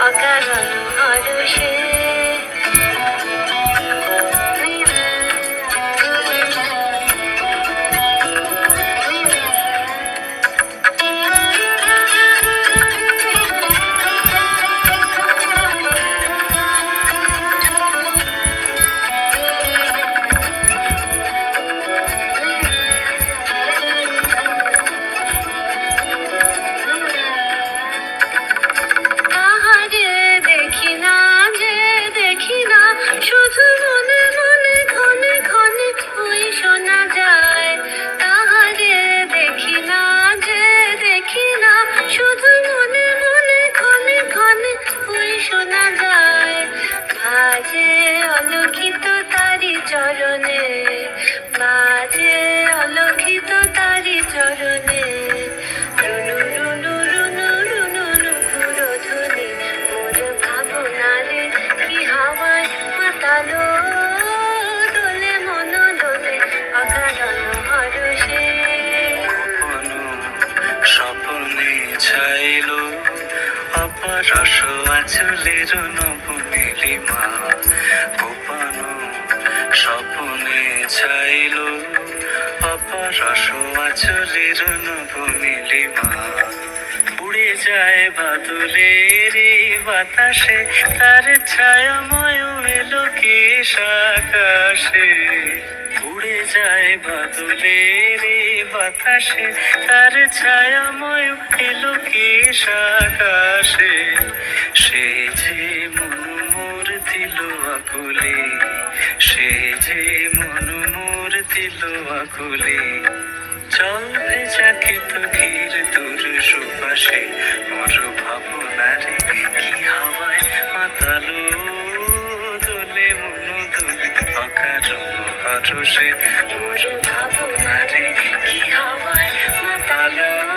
দোলে অকারণ মাতালো দোলে মন দোলে অকারণ হরষে। কোনো স্বপ্নে ছাইল অপরস আচলের নবনীলিমা গোপানো স্বপ্নে ছাইল অপরস আচলের নবনীলিমা উড়ে যায় বাদলের বাতাসে তার ছায়াময় এলো কেশ আকাশে উড়ে যায় বাদলের বাতাসে তার ছায়াময় এলো কেশ আকাশে। সে যে মন মোর দিল আকুলে, সে যে মন মোর দিল আকুলে। চল ভেজাকে তো ঘির তোর সুপাশে মোর ভাবনারে কি হাওয়ায় মাতালো দোলে মন মোর ভাবনারে আমার মাতালো